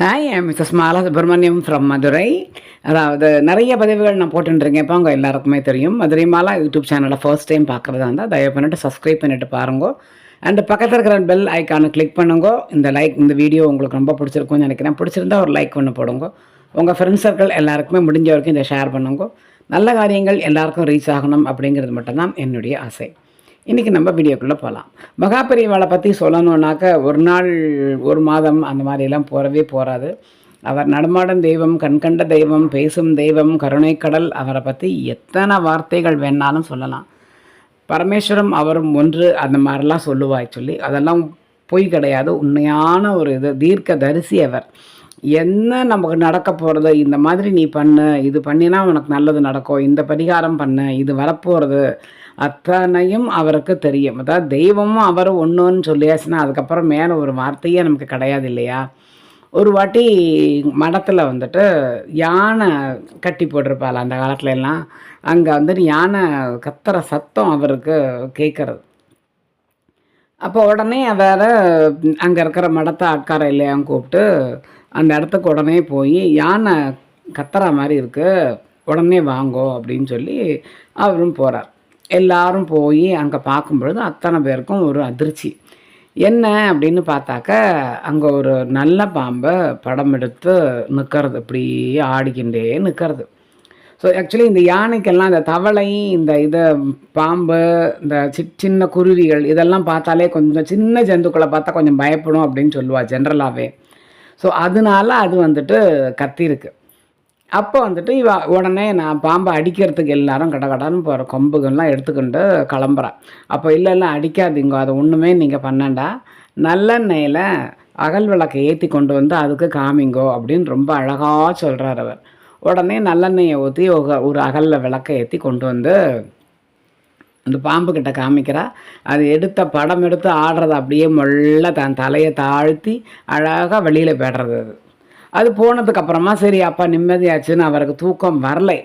Hi Mrs Mala Subramaniam from Madurai அதாவது நிறைய பதிவுகள் நான் போட்டுருக்கேன் இப்போ அவங்க எல்லாருக்குமே தெரியும். மதுரை மாலா யூடியூப் சேனலை ஃபர்ஸ்ட் டைம் பார்க்குறதா இருந்தால் தயவு பண்ணிட்டு சப்ஸ்கிரைப் பண்ணிட்டு பாருங்க. அண்ட் பக்கத்தில் இருக்கிற பெல் ஐக்கானை கிளிக் பண்ணுங்க. இந்த லைக் இந்த வீடியோ உங்களுக்கு ரொம்ப பிடிச்சிருக்கும்னு நினைக்கிறேன். பிடிச்சிருந்தா ஒரு லைக் ஒன்று போடுங்க. உங்கள் ஃப்ரெண்ட்ஸ் சர்க்கிள் எல்லாருக்குமே முடிஞ்ச வரைக்கும் இதை ஷேர் பண்ணுங்க. நல்ல காரியங்கள் எல்லாருக்கும் ரீச் ஆகணும் அப்படிங்கிறது மட்டும்தான் என்னுடைய ஆசை. இன்றைக்கி நம்ம வீடியோக்குள்ளே போகலாம் மகாபெரிவாளை பற்றி சொல்லணுன்னாக்க ஒரு நாள் ஒரு மாதம் அந்த மாதிரிலாம் போகிறவே போகாது அவர் நடமாடும் தெய்வம் கண்கண்ட தெய்வம் பேசும் தெய்வம் கருணைக்கடல் அவரை பற்றி எத்தனை வார்த்தைகள் வேணாலும் சொல்லலாம். பரமேஸ்வரம் அவரும் ஒன்று அந்த மாதிரிலாம் சொல்லுவாய் சொல்லி அதெல்லாம் பொய் கிடையாது. உண்மையான ஒரு இது தீர்க்க தரிசி அவர். என்ன நமக்கு நடக்க போகிறது இந்த மாதிரி நீ பண்ணு இது பண்ணினா உனக்கு நல்லது நடக்கும் இந்த பரிகாரம் பண்ணு இது வரப்போகிறது அத்தனையும் அவருக்கு தெரியும். அதாவது தெய்வமும் அவரும் ஒன்றுன்னு சொல்லியாச்சுன்னா அதுக்கப்புறம் மேலே ஒரு வார்த்தையே நமக்கு கிடையாது இல்லையா? ஒரு வாட்டி மடத்தில் வந்துட்டு யானை கட்டி போட்டிருப்பாள் அந்த காலத்துல எல்லாம். அங்கே வந்துட்டு யானை கத்துற சத்தம் அவருக்கு கேட்குறது அப்போ உடனே வேறு அங்கே இருக்கிற மடத்தை ஆட்கார இல்லையான்னு கூப்பிட்டு அந்த இடத்துக்கு உடனே போய் யானை கத்துற மாதிரி இருக்குது உடனே வாங்கோ அப்படின்னு சொல்லி அவரும் போகிறார் எல்லாரும் போய் அங்கே பார்க்கும் பொழுது அத்தனை பேருக்கும் ஒரு அதிர்ச்சி. என்ன அப்படின்னு பார்த்தாக்க அங்கே ஒரு நல்ல பாம்பை படம் எடுத்து நிற்கிறது இப்படியே ஆடிக்கிண்டே நிற்கிறது ஸோ ஆக்சுவலி இந்த யானைக்கெல்லாம் இந்த தவளை இந்த இதை பாம்பு இந்த சி சின்ன குருவிகள் இதெல்லாம் பார்த்தாலே கொஞ்சம் சின்ன ஜந்துக்களை பார்த்தா கொஞ்சம் பயப்படும் அப்படின்னு சொல்லுவாள் ஜென்ரலாகவே ஸோ அதனால அது வந்துட்டு கத்திருக்கு அப்போ வந்துட்டு இவ உடனே நான் பாம்பை அடிக்கிறதுக்கு எல்லாரும் கட கடன்னு போகிற கொம்புகள்லாம் எடுத்துக்கிட்டு கிளம்புறான் அப்போ இல்லை இல்லை அடிக்காதீங்க அதை ஒன்றுமே நீங்கள் பண்ணண்டா. நல்லெண்ணெயில் அகல் விளக்கை ஏற்றி கொண்டு வந்து அதுக்கு காமிங்கோ அப்படின்னு ரொம்ப அழகாக சொல்கிறார் அவர். உடனே நல்லெண்ணெயை ஊற்றி ஒரு அகலில் விளக்கை ஏற்றி கொண்டு வந்து அந்த பாம்பு கிட்ட காமிக்கிறா. அது எடுத்த படம் எடுத்து ஆடுறது அப்படியே மொல்ல தன் தலையை தாழ்த்தி அழகாக வெளியில் போய்டுறது அது. அது போனதுக்கப்புறமா சரி அப்பா நிம்மதியாச்சுன்னு அவருக்கு தூக்கம் வரலை.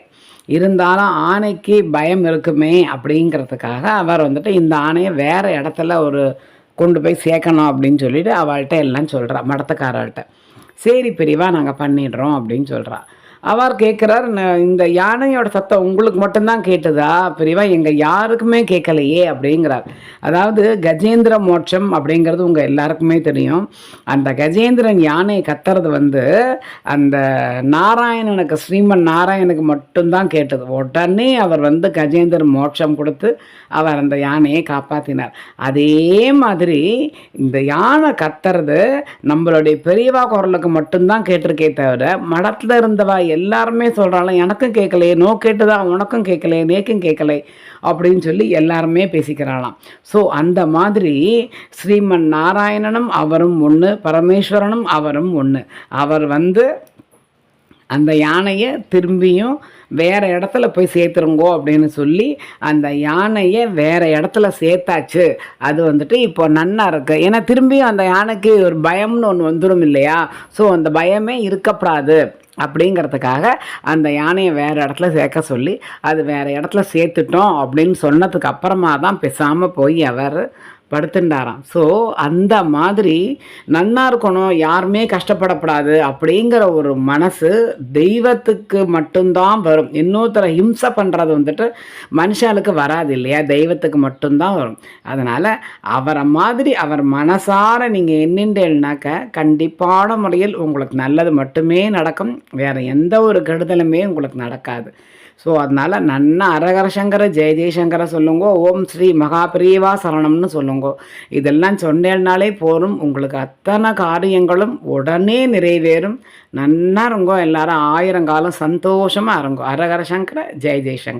இருந்தாலும் ஆணைக்கு பயம் இருக்குமே அப்படிங்கிறதுக்காக அவர் வந்துட்டு இந்த ஆணையை வேறு இடத்துல ஒரு கொண்டு போய் சேர்க்கணும் அப்படின்னு சொல்லிட்டு அவள்கிட்ட எல்லாம் சொல்கிறா மடத்துக்காரர்கிட்ட. சரி பெரியவா நாங்கள் பண்ணிடுறோம் அப்படின்னு சொல்கிறா அவர் கேட்குறார் இந்த யானையோட சத்தம் உங்களுக்கு மட்டும்தான் கேட்டுதா? பெரியவா எங்கள் யாருக்குமே கேட்கலையே அப்படிங்கிறார். அதாவது கஜேந்திர மோட்சம் அப்படிங்கிறது உங்கள் எல்லாருக்குமே தெரியும். அந்த கஜேந்திரன் யானை கத்துறது வந்து அந்த நாராயணனுக்கு ஸ்ரீமன் நாராயணனுக்கு மட்டும்தான் கேட்டது. உடனே அவர் வந்து கஜேந்திர மோட்சம் கொடுத்து அவர் அந்த யானையை காப்பாற்றினார் அதே மாதிரி இந்த யானை கத்துறது நம்மளுடைய பெரியவா குரலுக்கு மட்டும்தான் கேட்டிருக்கே தவிர மடத்தில் இருந்தவா எல்லாருமே சொல்கிறாலும் எனக்கும் கேட்கலையே நோ கேட்டுதா உனக்கும் கேட்கலையே நேக்கும் கேட்கலை அப்படின்னு சொல்லி எல்லாருமே பேசிக்கிறாளாம். ஸோ அந்த மாதிரி ஸ்ரீமன் நாராயணனும் அவரும் ஒன்று பரமேஸ்வரனும் அவரும் ஒன்று அவர் வந்து அந்த யானையை திரும்பியும் வேறு இடத்துல போய் சேர்த்துருங்கோ அப்படின்னு சொல்லி அந்த யானையை வேறு இடத்துல சேர்த்தாச்சு. அது வந்துட்டு இப்போ நன்னா இருக்குது ஏன்னா திரும்பியும் அந்த யானைக்கு ஒரு பயம்னு ஒன்று வந்துடும் இல்லையா? ஸோ அந்த பயமே இருக்கப்படாது. அப்படிங்கிறதுக்காக அந்த யானையை வேறு இடத்துல சேர்க்க சொல்லி அது வேறு இடத்துல சேர்த்துட்டோம் அப்படின்னு சொன்னதுக்கு அப்புறமா தான் பேசாமல் போய் அவர் படுத்துண்டாராம். ஸோ அந்த மாதிரி நன்னா இருக்கணும் யாருமே கஷ்டப்படப்படாது அப்படிங்கிற ஒரு மனசு தெய்வத்துக்கு மட்டும்தான் வரும். இன்னொருத்தரை ஹிம்சை பண்ணுறது வந்துட்டு மனுஷாளுக்கு வராது இல்லையா? தெய்வத்துக்கு மட்டும்தான் வரும். அதனால் அவரை மாதிரி அவர் மனசார நீங்கள் எண்ணின்றேன்னாக்க கண்டிப்பான முறையில் உங்களுக்கு நல்லது மட்டுமே நடக்கும். வேறு எந்த ஒரு கெடுதலுமே உங்களுக்கு நடக்காது. ஸோ அதனால் நன்னா அரகர சங்கர ஜெய ஜெயசங்கர சொல்லுங்க. ஓம் ஸ்ரீ மகாபிரியவா சரணம்னு சொல்லுங்க. இதெல்லாம் சொன்னேன்னாலே போதும். உங்களுக்கு அத்தனை காரியங்களும் உடனே நிறைவேறும். நன்னா இருங்கோ. எல்லாரும் ஆயிரம் காலம் சந்தோஷமாக இருங்கோ. அரகர சங்கர ஜெய ஜெய்சங்கர்